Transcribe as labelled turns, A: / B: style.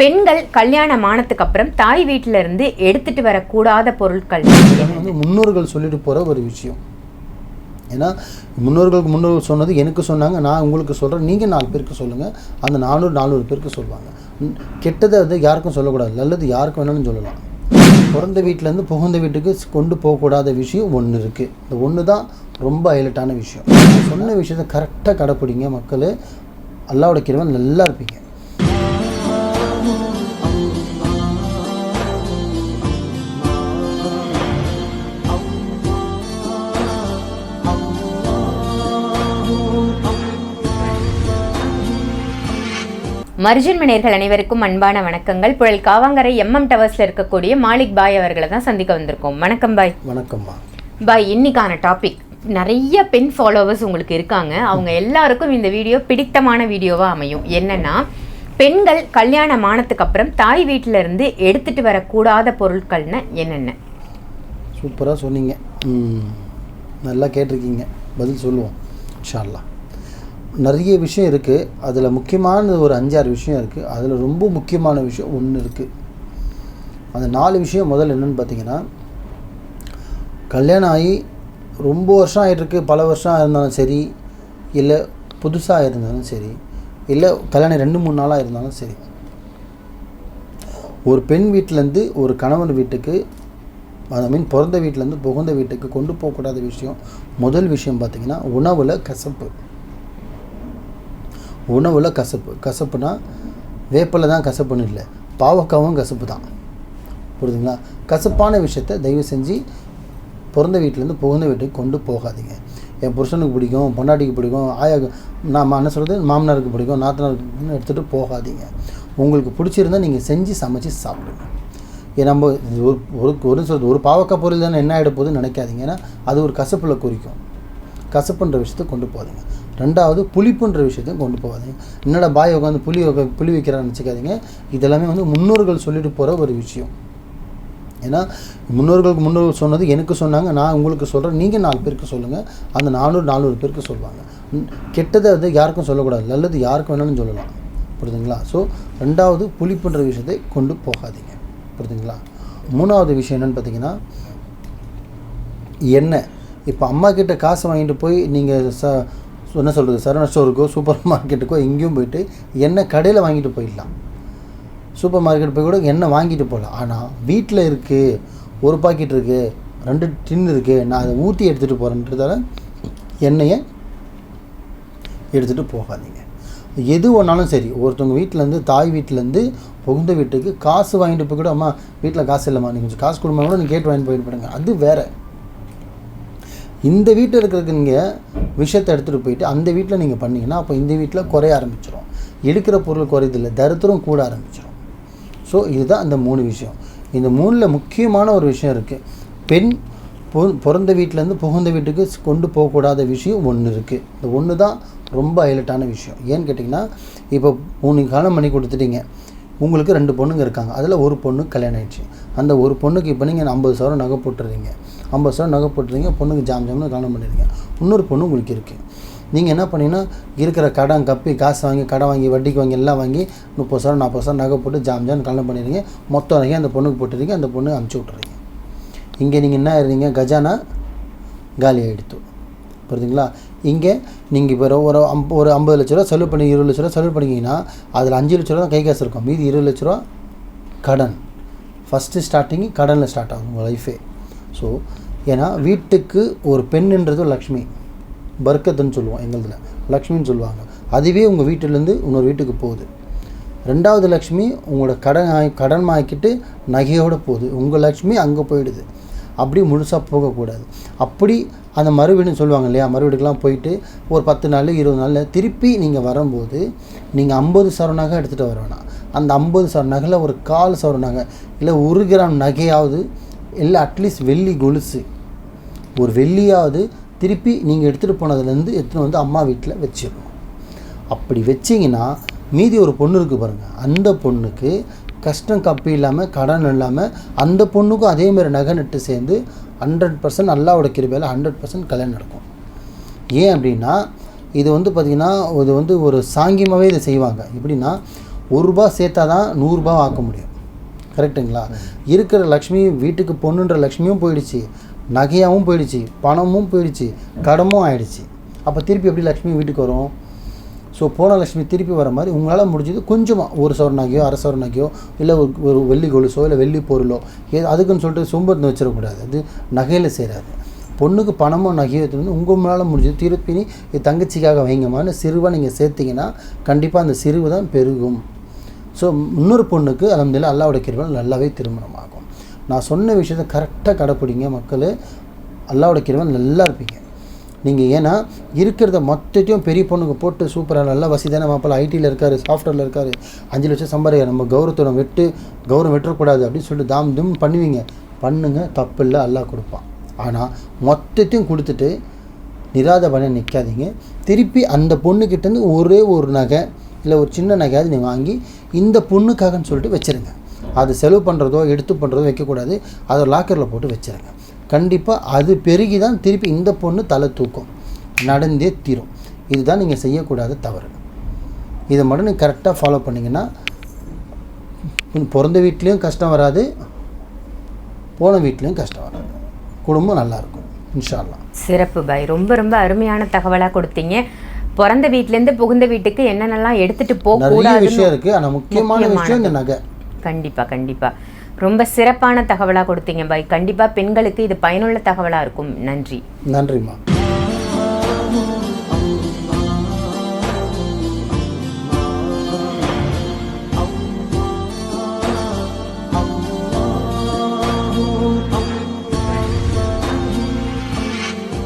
A: பெண்கள் கல்யாணம் ஆனதுக்கு அப்புறம் தாய் வீட்டில இருந்து எடுத்துட்டு வரக்கூடாத பொருட்கள்.
B: வந்து முன்னோர்கள் சொல்லிட்டு போகிற ஒரு விஷயம். ஏன்னா முன்னோர்களுக்கு முன்னோர்கள் சொன்னது எனக்கு சொன்னாங்க நான் உங்களுக்கு சொல்கிறேன் நீங்கள் நாலு பேருக்கு சொல்லுங்கள் அந்த நானூறு நானூறு பேருக்கு சொல்லுவாங்க. கெட்டதை வந்து யாருக்கும் சொல்லக்கூடாது நல்லது யாருக்கு வேணாலும் சொல்லலாம். பிறந்த வீட்டிலேருந்து புகுந்த வீட்டுக்கு கொண்டு போகக்கூடாத விஷயம் ஒன்று இருக்குது இந்த ஒன்று தான் ரொம்ப ஹைலைட்டான விஷயம். சொன்ன விஷயத்தை கரெக்டாக கடைப்பிடிங்க மக்கள். அல்லாவோட கிருவன் நல்லா இருப்பீங்க.
A: மர்ஜன் மணியர்கள் அனைவருக்கும் அன்பான வணக்கங்கள். புழல் காவாங்கரை எம்எம் டவர்ஸ்ல இருக்கக்கூடிய மாலிக் பாய் அவர்களை தான் சந்திக்க வந்திருக்கோம். வணக்கம் பாய்.
B: வணக்கம்மா.
A: பாய் இன்னைக்கான டாபிக் நிறைய பெண் ஃபாலோவர்ஸ் உங்களுக்கு இருக்காங்க. அவங்க எல்லாருக்கும் இந்த வீடியோ பிடித்தமான வீடியோவா அமையும். என்னன்னா பெண்கள் கல்யாணம் ஆனதுக்கு அப்புறம் தாய் வீட்டில இருந்து எடுத்துட்டு வரக்கூடாத பொருட்கள்னு என்னென்ன?
B: சூப்பராக சொன்னீங்க. நல்லா கேட்டிருக்கீங்க. பதில் சொல்லுவோம். அல்லாஹ் நிறைய விஷயம் இருக்குது அதில் முக்கியமான ஒரு அஞ்சாறு விஷயம் இருக்குது அதில் ரொம்ப முக்கியமான விஷயம் ஒன்று இருக்குது அந்த நாலு விஷயம் முதல்ல என்னென்னு பார்த்தீங்கன்னா கல்யாணம் ஆகி ரொம்ப வருஷம் ஆகிட்டுருக்கு பல வருஷம் இருந்தாலும் சரி இல்லை புதுசாக இருந்தாலும் சரி இல்லை கல்யாணம் ரெண்டு மூணு நாளாக இருந்தாலும் சரி. ஒரு பெண் வீட்டிலேருந்து ஒரு கணவன் வீட்டுக்கு ஐ மீன் பிறந்த வீட்டிலேருந்து புகுந்த வீட்டுக்கு கொண்டு போகக்கூடாத விஷயம் முதல் விஷயம் பார்த்திங்கன்னா உணவில் கசப்பு. உணவில் கசப்பு கசப்புனா வேப்பில் தான் கசப்புன்னு இல்லை. பாவக்காவும் கசப்பு தான். புரியுதுங்களா? கசப்பான விஷயத்த தயவு செஞ்சு பிறந்த வீட்டிலேருந்து புகுந்த வீட்டுக்கு கொண்டு போகாதீங்க. என் புருஷனுக்கு பிடிக்கும் பொண்டாட்டிக்கு பிடிக்கும் ஆயா நான் என்ன சொல்கிறது மாமனாருக்கு பிடிக்கும் நாத்தனாருக்கு எடுத்துகிட்டு போகாதீங்க. உங்களுக்கு பிடிச்சிருந்தா நீங்கள் செஞ்சு சமைச்சு சாப்பிடுங்க. ஏன் நம்ம ஒரு ஒரு ஒரு சொல்றது ஒரு பாவக்காய் பொருள் தானே என்ன ஆகிட போகுதுன்னு நினைக்காதீங்க. ஏன்னா அது ஒரு கசப்பில் குறிக்கும். கசப்புன்ற விஷயத்தை கொண்டு போகாதீங்க. ரெண்டாவது புளிப்புன்ற விஷயத்தையும் கொண்டு போகாதீங்க. என்னடா பாய் உட்காந்து புளி வைக்க- புளி வைக்கிறான்னு நினச்சிக்காதீங்க. இதெல்லாமே வந்து முன்னோர்கள் சொல்லிட்டு போகிற ஒரு விஷயம். ஏன்னா முன்னோர்களுக்கு முன்னோர்கள் சொன்னது எனக்கு சொன்னாங்க நான் உங்களுக்கு சொல்கிறேன் நீங்கள் நாலு பேருக்கு சொல்லுங்கள் அந்த நானூறு நானூறு பேருக்கு சொல்லுவாங்க கெட்டதை வந்து யாருக்கும் சொல்லக்கூடாது. நல்லது யாருக்கு வேணாலும் சொல்லலாம். புரியுதுங்களா? ஸோ ரெண்டாவது புளிப்புன்ற விஷயத்தை கொண்டு போகாதீங்க. புரியுதுங்களா? மூணாவது விஷயம் என்னென்னு பார்த்தீங்கன்னா எண்ணெய். இப்போ அம்மா கிட்ட காசு வாங்கிட்டு போய் நீங்கள் ச என்ன சொல்கிறது சரவண ஸ்டோருக்கோ சூப்பர் மார்க்கெட்டுக்கோ எங்கேயும் போயிட்டு எண்ணெய் கடையில் வாங்கிட்டு போயிடலாம். சூப்பர் மார்க்கெட் போய் கூட எண்ணெய் வாங்கிட்டு போகலாம். ஆனால் வீட்டில் இருக்குது ஒரு பாக்கெட் இருக்குது ரெண்டு டின் இருக்குது நான் அதை ஊற்றி எடுத்துகிட்டு போகிறேன்றதால எண்ணெயை எடுத்துகிட்டு போகாதீங்க. எது ஒன்றாலும் சரி ஒருத்தவங்க வீட்டிலேருந்து தாய் வீட்டிலேருந்து புகுந்த வீட்டுக்கு காசு வாங்கிட்டு போய் கூட அம்மா வீட்டில் காசு இல்லைம்மா நீங்கள் கொஞ்சம் காசு கொடுமா கூட நீங்கள் கேட்டு வாங்கிட்டு போயிட்டு போயிடுங்க. அது வேறு. இந்த வீட்டில் இருக்கிறதுக்கு நீங்கள் விஷயத்தை எடுத்துகிட்டு போயிட்டு அந்த வீட்டில் நீங்கள் பண்ணிங்கன்னா அப்போ இந்த வீட்டில் குறைய ஆரம்பிச்சிடும் எடுக்கிற பொருள் குறையதில்லை தரித்திரம் கூட ஆரம்பிச்சிடும் ஸோ இதுதான் அந்த மூணு விஷயம். இந்த மூணில் முக்கியமான ஒரு விஷயம் இருக்குது பெண் பொ- பிறந்த வீட்டிலேருந்து புகுந்த வீட்டுக்கு ஸ் கொண்டு போகக்கூடாத விஷயம் ஒன்று இருக்குது இந்த ஒன்று தான் ரொம்ப ஹைலைட்டான விஷயம். ஏன்னு கேட்டிங்கன்னா இப்போ மூணு காலம் பண்ணி கொடுத்துட்டீங்க. உங்களுக்கு ரெண்டு பொண்ணுங்க இருக்காங்க. அதில் ஒரு பொண்ணு கல்யாணம் ஆயிடுச்சு. அந்த ஒரு பொண்ணுக்கு இப்போ நீங்கள் ஐம்பது சவரம் நகை போட்டுறீங்க. ஐம்பது சதவீதம் நகை போட்டுருங்க பொண்ணுக்கு ஜாம் ஜாம்னு கல்யாணம் பண்ணிடுங்க இன்னொரு பொண்ணு உங்களுக்கு இருக்குது நீங்கள் என்ன பண்ணீங்கன்னா இருக்கிற கடன் கப்பி காசு வாங்கி கடன் வாங்கி வட்டிக்கு வாங்கி எல்லாம் வாங்கி முப்பது சதவீதம் நாற்பது சதவீதம் நகை போட்டு ஜாம் ஜாம் கல்யாணம் பண்ணிடுங்க மொத்தம் நகை அந்த பொண்ணுக்கு போட்டுருங்க அந்த பொண்ணு அமுச்சு விட்றீங்க இங்கே நீங்கள் என்ன ஆயிடுறீங்க கஜானா காலி ஆகிடுத்து புரியுதுங்களா? இங்கே நீங்கள் இப்போ ஒரு அம்ப ஒரு ஐம்பது லட்ச ரூபா செலவு பண்ணி இருபது லட்ச ரூபா செலவு பண்ணிங்கன்னா அதில் அஞ்சு லட்ச ரூபா கை காசு இருக்கும். மீதி இருபது லட்ச ரூபா கடன். ஃபஸ்ட்டு ஸ்டார்டிங் கடனில் ஸ்டார்ட் ஆகும் உங்கள் லைஃபே ஸோ ஏன்னா வீட்டுக்கு ஒரு பெண்ணுன்றது லக்ஷ்மி. பர்க்கத்துன்னு சொல்லுவோம் எங்களுதில். லக்ஷ்மின்னு சொல்லுவாங்க. அதுவே உங்கள் வீட்டிலேருந்து இன்னொரு வீட்டுக்கு போகுது. ரெண்டாவது லக்ஷ்மி உங்களோட கடன் ஆகி- கடன் ஆக்கிட்டு நகையோடு போகுது. உங்கள் லக்ஷ்மி அங்கே போயிடுது. அப்படி முழுசாக போகக்கூடாது. அப்படி அந்த மறுவீடுன்னு சொல்லுவாங்க இல்லையா? மறுவீடுக்கெலாம் போயிட்டு ஒரு பத்து நாள் இருபது நாளில் திருப்பி நீங்கள் வரும்போது நீங்கள் ஐம்பது சவர நகை எடுத்துகிட்டு வர வேணாம். அந்த ஐம்பது சவர நகையில் ஒரு கால் சவர நகை இல்லை ஒரு கிராம் நகையாவது இல்லை அட்லீஸ்ட் வெள்ளி கொலுசு ஒரு வெள்ளியாவது திருப்பி நீங்கள் எடுத்துகிட்டு போனதுலேருந்து எடுத்துகிட்டு வந்து அம்மா வீட்டில் வச்சிடணும். அப்படி வச்சிங்கன்னா மீதி ஒரு பொண்ணு இருக்குது பாருங்கள் அந்த பொண்ணுக்கு கஷ்டம் கப்பி இல்லாமல் கடன் இல்லாமல் அந்த பொண்ணுக்கும் அதே மாதிரி நகை நட்டு சேர்ந்து ஹண்ட்ரட் பர்சன்ட் அல்லாவோட கிருபையில் ஹண்ட்ரட் பர்சன்ட் கல்யாணம் நடக்கும். ஏன் அப்படின்னா இது வந்து பார்த்திங்கன்னா இது வந்து ஒரு சாங்கியமாகவே இதை செய்வாங்க. எப்படின்னா ஒரு ரூபா சேர்த்தா தான் நூறுரூபா ஆக்க முடியும். கரெக்டுங்களா இருக்கிற லக்ஷ்மி வீட்டுக்கு பொண்ணுன்ற லக்ஷ்மியும் போயிடுச்சு. நகையாகவும் போயிடுச்சு பணமும் போயிடுச்சு கடமும் ஆயிடுச்சு. அப்போ திருப்பி எப்படி லக்ஷ்மி வீட்டுக்கு வரும்? ஸோ போன லட்சுமி திருப்பி வர மாதிரி உங்களால் முடிஞ்சது கொஞ்சமாக ஒரு சவர நகையோ அரை சவர நகையோ இல்லை ஒரு ஒரு வெள்ளி கொலுசோ இல்லை வெள்ளி பொருளோ ஏ அதுக்குன்னு சொல்லிட்டு சொம்பத்து வச்சிடக்கூடாது. அது நகையில் சேராது. பொண்ணுக்கு பணமோ நகையோ எடுத்துட்டு வந்து உங்கள் மேலே முடிஞ்சது திருப்பி நீ இது தங்கச்சிக்காக வைங்கம்மான்னு சிறுவாக நீங்கள் சேர்த்தீங்கன்னா கண்டிப்பாக அந்த சிறுவு தான் பெருகும். ஸோ இன்னொரு பொண்ணுக்கு அலமதுல அல்லாவோட கிருவல் நல்லாவே திருமணம் ஆகும். நான் சொன்ன விஷயத்தை கரெக்டாக கடைப்பிடிங்க மக்கள். அல்லாவோட கிருமை நல்லா இருப்பீங்க. நீங்கள் ஏன்னா இருக்கிறத மொத்தத்தையும் பெரிய பொண்ணுக்கு போட்டு சூப்பராக நல்லா வசதியான மாப்பிள்ள ஐடியில் இருக்கார் சாஃப்ட்வேரில் இருக்கார். அஞ்சு லட்சம் சம்பாதிக்க நம்ம கௌரவத்தோட வெட்டு கௌரவம் வெட்டக்கூடாது அப்படின்னு சொல்லிட்டு தாம் தும் பண்ணுவீங்க. பண்ணுங்க தப்பு இல்லை அல்லாஹ் கொடுப்பான். ஆனால் மொத்தத்தையும் கொடுத்துட்டு நிராத பண்ண நிற்காதீங்க திருப்பி அந்த பொண்ணுக்கிட்டேருந்து ஒரே ஒரு நகை இல்லை ஒரு சின்ன நகையாவது நீங்கள் வாங்கி இந்த பொண்ணுக்காகன்னு சொல்லிட்டு வச்சுருங்க. அது செலவு பண்ணுறதோ எடுத்து பண்ணுறதோ வைக்கக்கூடாது. அதை லாக்கரில் போட்டு வச்சுருங்க. கண்டிப்பாக அது பெருகி தான் திருப்பி இந்த பொண்ணு தலை தூக்கும். நடந்தே தீரும். இதுதான் நீங்கள் செய்யக்கூடாத தவறு. இதை மட்டும் நீங்கள் கரெக்டாக ஃபாலோ பண்ணிங்கன்னா பிறந்த வீட்லேயும் கஷ்டம் வராது. போன வீட்லேயும் கஷ்டம் வராது. குடும்பம் நல்லாயிருக்கும் இன்ஷா அல்லாஹ்
A: சிறப்பு பாய். ரொம்ப ரொம்ப அருமையான தகவலா கொடுத்தீங்க. பிறந்த வீட்டிலேருந்து புகுந்த வீட்டுக்கு என்னென்னலாம் எடுத்துட்டு போக
B: நிறைய விஷயம் இருக்குது ஆனால் முக்கியமான விஷயம் இந்த நகை.
A: கண்டிப்பா கண்டிப்பா. ரொம்ப சிறப்பான தகவலா கொடுத்தீங்க பாய். கண்டிப்பா பெண்களுக்கு இது பயனுள்ள தகவலா இருக்கும். நன்றி.
B: நன்றிம்மா.